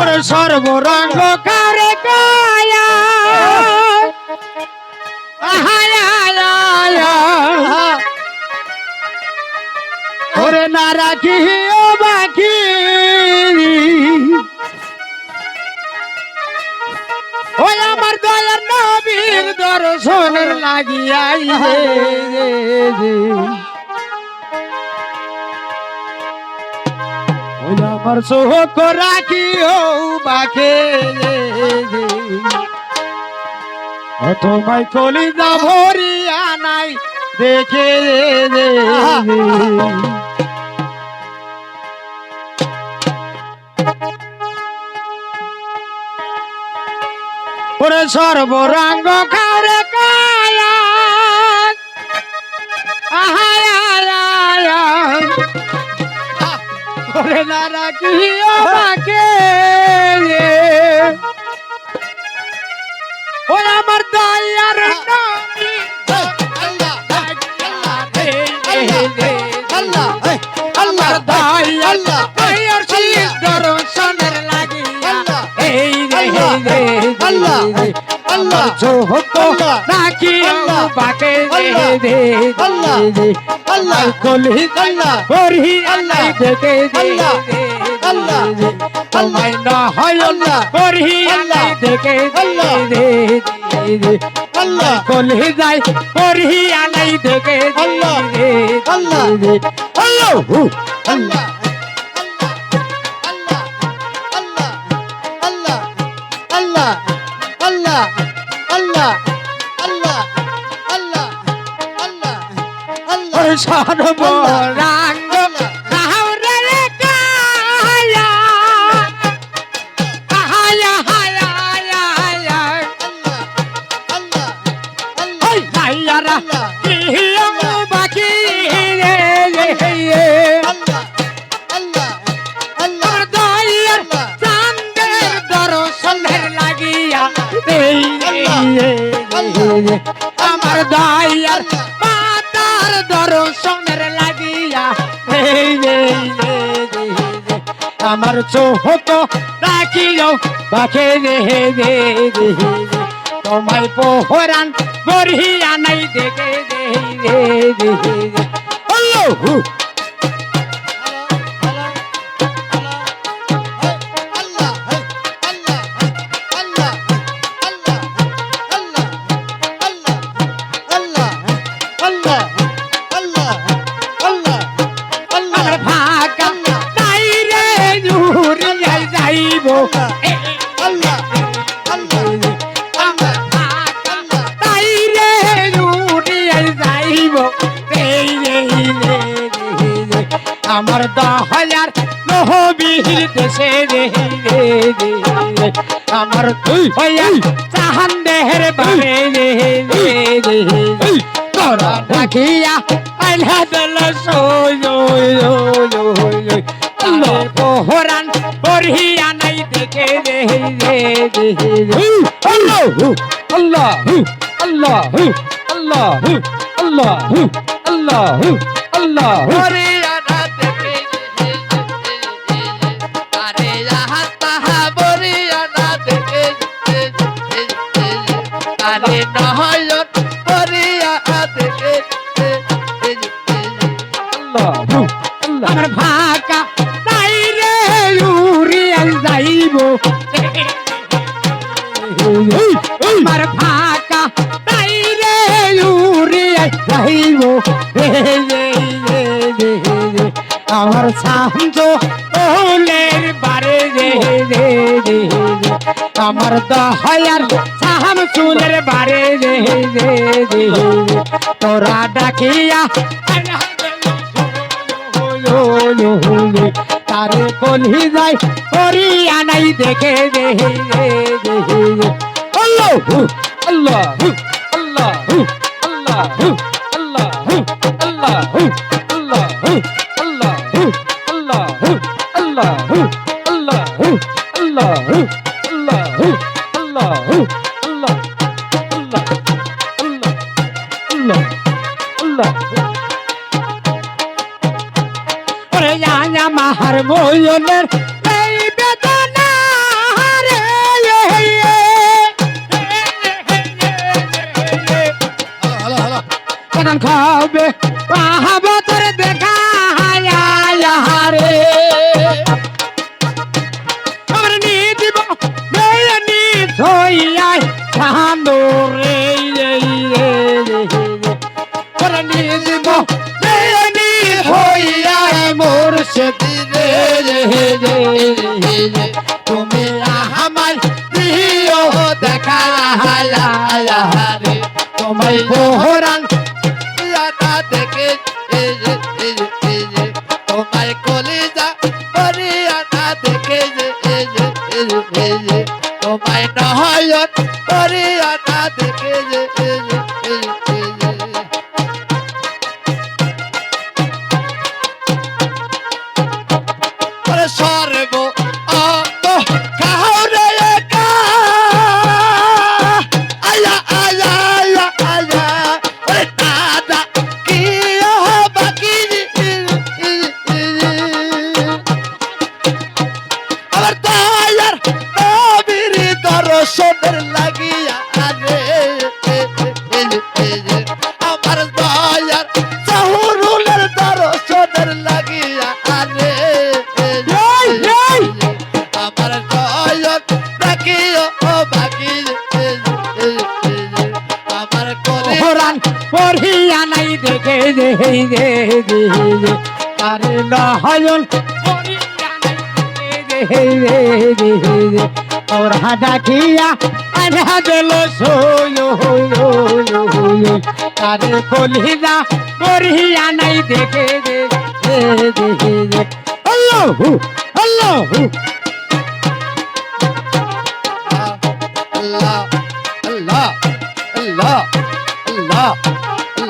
ওরে সর্বরঙ্গ কারে কায়া। ওরে না রাখি ও বাকি। ওই আমার দয়ার নবীর দর্শনের লাগিয়াই আর সোহ করা কি বাখে তোমায় কলিজা ভরিয়া নাই দেখে। ওরে সর্বরাঙ্গ খা ভুলে না রাখি আমাকে ও আমার দয়ার নামি আল্লাহ আল্লাহ দয়াল দয়ার শীষ দর্শনের লাগিয়া এই রে রে আল্লাহ। জোহতো নাকি বাকে দে দে আল্লাহ। আল্লাহ কলি আল্লাহ। হরি আল্লাহ। দেখে দে আল্লাহ। আল্লাহ। না হয় আল্লাহ। হরি আল্লাহ। দেখে আল্লাহ। দে দে। আল্লাহ। কলি যাই হরি আলাই দেখে আল্লাহ। আল্লাহ। আল্লাহ। আল্লাহ। Allah. আল্লাহ আল্লাহ আল্লাহ আল্লাহ আল্লাহ আল্লাহ। আমার চোখ রাখিও বাকে রে রে রে। তোমায় পোহরান গড়িয়া নাই দেখে রে রে। আমার দহলার নহবির দেশে রে রে আমার দুই হইয়া চাহান দেহের বারে রে রে তোরা আল্লাহ আল্লাহ আল্লাহ আল্লাহ আল্লাহ আল্লাহ আল্লাহ আরে আমার দহয়ার সাহাম চুলের বারে রে রে রে। তোরা ডাকিয়া তারে কলহি যায় করিয়া নাই দেখে রে রে রে আল্লাহ আল্লাহ আল্লাহ আল্লাহ আল্লাহ আল্লাহ আল্লাহ আল্লাহ আল্লাহ আল্লাহ আল্লাহ আল্লাহ নয়নের এই বেদনা রে কারণ খাবে, পাহাব তোর দেখা রে আমার নিয়ে দিব নয়নি ধইয়াই চাঁদরে সেদিনে রে রে রে তুমি আমার প্রিয় দেখা রে তোমায় বহরান প্রিয়াটা দেখে তোমায় কলিজা পরিয়াটা দেখে তোমায় নহয়ত পরিয়াটা দেখে। পড়িয়া নাই দেখে দেখে তারে নহজন ওর হাঁটাকিয়া আধা দিল তারে কলিদা পড়িয়া নাই দেখে দেখে আল্লাহ আল্লাহ। Allah, Allah, Allah, Allah.